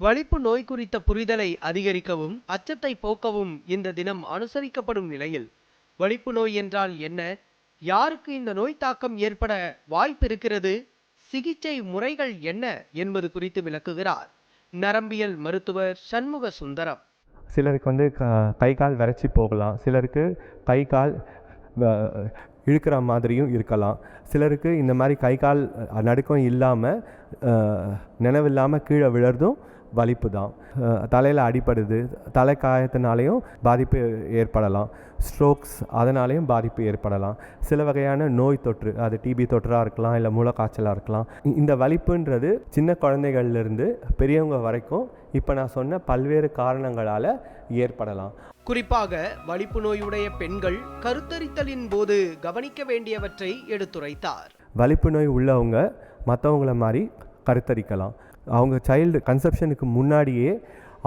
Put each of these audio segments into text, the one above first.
வலிப்பு நோய் குறித்த புரிதலை அதிகரிக்கவும் அச்சத்தை போக்கவும் இந்த தினம் அனுசரிக்கப்படும் நிலையில் வலிப்பு நோய் என்றால் என்ன? யாருக்கு இந்த நோய் தாக்கம் ஏற்பட வாய்ப்பு இருக்கிறது சிகிச்சை முறைகள் என்ன என்பது குறித்து விளக்குகிறார் நரம்பியல் மருத்துவர் சண்முக சுந்தரம். சிலருக்கு வந்து க கை கால் வறட்சி போகலாம். சிலருக்கு கை கால் இழுக்கிற மாதிரியும் இருக்கலாம். சிலருக்கு இந்த மாதிரி கை கால் நடுக்கம் இல்லாமல் நினைவில்லாமல் கீழே விழறதும் வலிப்பு தான். தலையில் அடிபடுது. தலை காயத்தினாலையும் பாதிப்பு ஏற்படலாம். ஸ்ட்ரோக்ஸ் அதனாலேயும் பாதிப்பு ஏற்படலாம். சில வகையான நோய் தொற்று அது டிபி தொற்றாக இருக்கலாம் இல்லை மூலக்காய்ச்சலாக இருக்கலாம். இந்த வலிப்புன்றது சின்ன குழந்தைகள்லேருந்து பெரியவங்க வரைக்கும் இப்போ நான் சொன்ன பல்வேறு காரணங்களால் ஏற்படலாம். குறிப்பாக வலிப்பு நோயுடைய பெண்கள் கருத்தரித்தலின் போது கவனிக்க வேண்டியவற்றை எடுத்துரைத்தார். வலிப்பு நோய் உள்ளவங்க மற்றவங்கள மாதிரி கருத்தரிக்கலாம். அவங்க சைல்டு கன்செப்ஷனுக்கு முன்னாடியே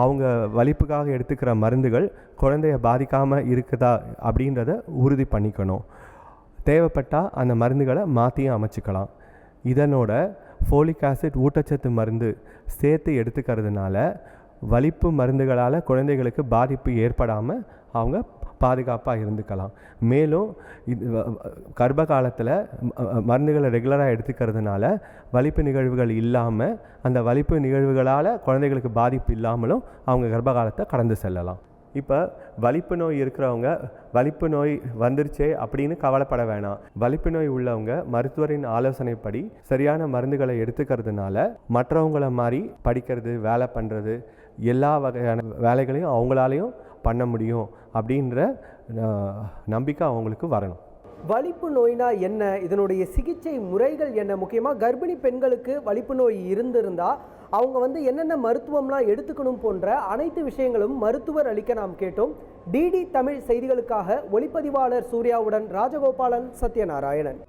அவங்க வலிப்புக்காக எடுத்துக்கிற மருந்துகள் குழந்தைய பாதிக்காமல் இருக்குதா அப்படின்றத உறுதி பண்ணிக்கணும். தேவைப்பட்டால் அந்த மருந்துகளை மாற்றியும் அமைச்சிக்கலாம். இதனோட ஃபோலிக் ஆசிட் ஊட்டச்சத்து மருந்து சேர்த்து எடுத்துக்கிறதுனால வலிப்பு மருந்துகளால் குழந்தைகளுக்கு பாதிப்பு ஏற்படாமல் அவங்க பாதுகாப்பாக இருந்துக்கலாம். மேலும் இது கர்ப்ப காலத்தில் மருந்துகளை ரெகுலராக எடுத்துக்கிறதுனால வலிப்பு நிகழ்வுகள் இல்லாமல் அந்த வலிப்பு நிகழ்வுகளால் குழந்தைகளுக்கு பாதிப்பு இல்லாமலும் அவங்க கர்ப்ப காலத்தை கடந்து செல்லலாம். இப்போ வலிப்பு நோய் இருக்கிறவங்க வலிப்பு நோய் வந்துருச்சே அப்படின்னு கவலைப்பட வேணாம். வலிப்பு நோய் உள்ளவங்க மருத்துவரின் ஆலோசனைப்படி சரியான மருந்துகளை எடுத்துக்கிறதுனால மற்றவங்கள மாதிரி படிக்கிறது வேலை பண்ணுறது எல்லா வகையான வேலைகளையும் அவங்களாலையும் பண்ண முடியும் அப்படின்ற நம்பிக்கை அவங்களுக்கு வரணும். வலிப்பு நோய்னா என்ன? இதனுடைய சிகிச்சை முறைகள் என்ன? முக்கியமாக கர்ப்பிணி பெண்களுக்கு வலிப்பு நோய் இருந்திருந்தால் அவங்க வந்து என்னென்ன மருத்துவம்லாம் எடுத்துக்கணும் போன்ற அனைத்து விஷயங்களும் மருத்துவர் அளிக்க நாம் கேட்டோம். டிடி தமிழ் செய்திகளுக்காக ஒளிப்பதிவாளர் சூர்யாவுடன் ராஜகோபாலன் சத்யநாராயணன்.